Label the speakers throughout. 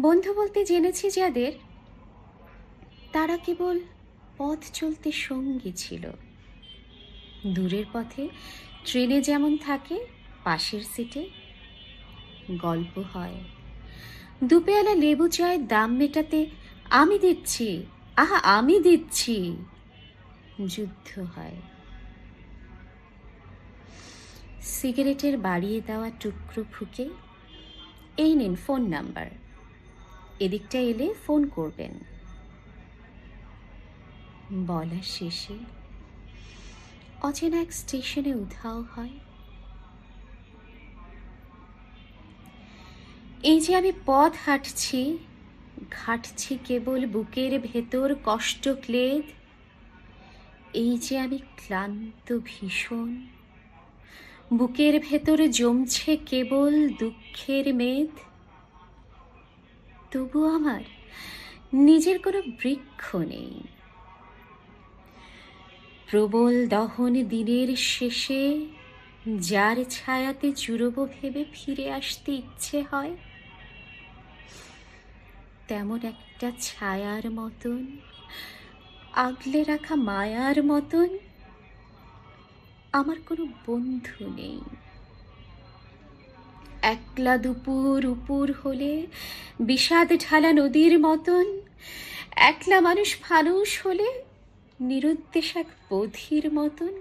Speaker 1: বন্ধু বলতে জেনেছি যাদের, তারা কেবল পথ চলতে সঙ্গী ছিল। দূরের পথে ট্রেনে যেমন থাকে, পাশের সিটে গল্প হয়। দুপেয়ালা লেবু চায়ের দাম মেটাতে, আমি দিচ্ছি, আহা, আমি দিচ্ছি। যুদ্ধ হয়। সিগারেটের বাড়িয়ে দেওয়া টুকরো ফুকে, এই নিন ফোন নাম্বার। এদিকটা এলে ফোন করবেন। বলা শেষে অচেনা এক স্টেশনে উধাও হয়। এই যে আমি পথ হাঁটছি, ঘাটছি কেবল বুকের ভেতর কষ্ট ক্লেদ এই যে আমি ক্লান্ত ভীষণ, বুকের ভেতর জমছে কেবল দুঃখের মেদ। তবু আমার নিজের কোনো বৃক্ষ নেই। প্রবল দহন দিনের শেষে যার ছায়াতে চুরব ভেবে ফিরে আসতে ইচ্ছে হয়, তেমন একটা ছায়ার মতন, আগলে রাখা মায়ার মতন আমার কোনো বন্ধু নেই। একলা দুপুর উপুর হলে বিষাদ ঢালা নদীর মতন, একলা মানুষ ফানুষ হলে নিরুদ্দেশ এক বধির মতন।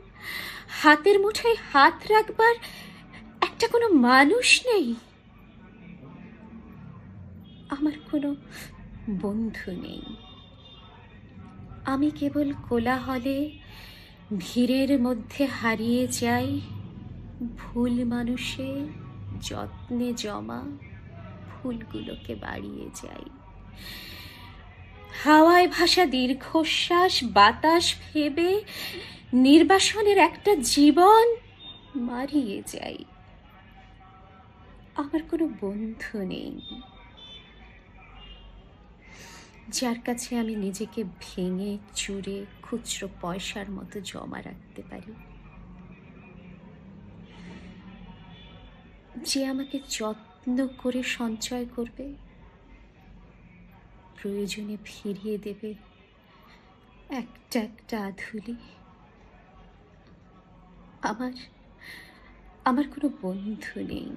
Speaker 1: হাতের মুঠোয় হাত রাখবার একটা কোনো মানুষ নেই। আমার কোনো বন্ধু নেই। আমি কেবল কোলাহলে ভিড়ের মধ্যে হারিয়ে যাই ভুল মানুষে যত্নে জমা ফুলগুলোকে বাড়িয়ে যাই। হাওয়ায় ভাসা দীর্ঘশ্বাস, বাতাস ভেবে নির্বাসনের একটা জীবন মারিয়ে যাই। আমার কোনো বন্ধু নেই। যার কাছে আমি নিজেকে ভেঙে, চুরে, খুচরো পয়সার মতো জমা রাখতে পারি। যে আমাকে যত্ন করে সঞ্চয় করবে, প্রয়োজনে ফিরিয়ে দেবে একটা একটা আধুলি। আমার আমার কোনো বন্ধু নেই।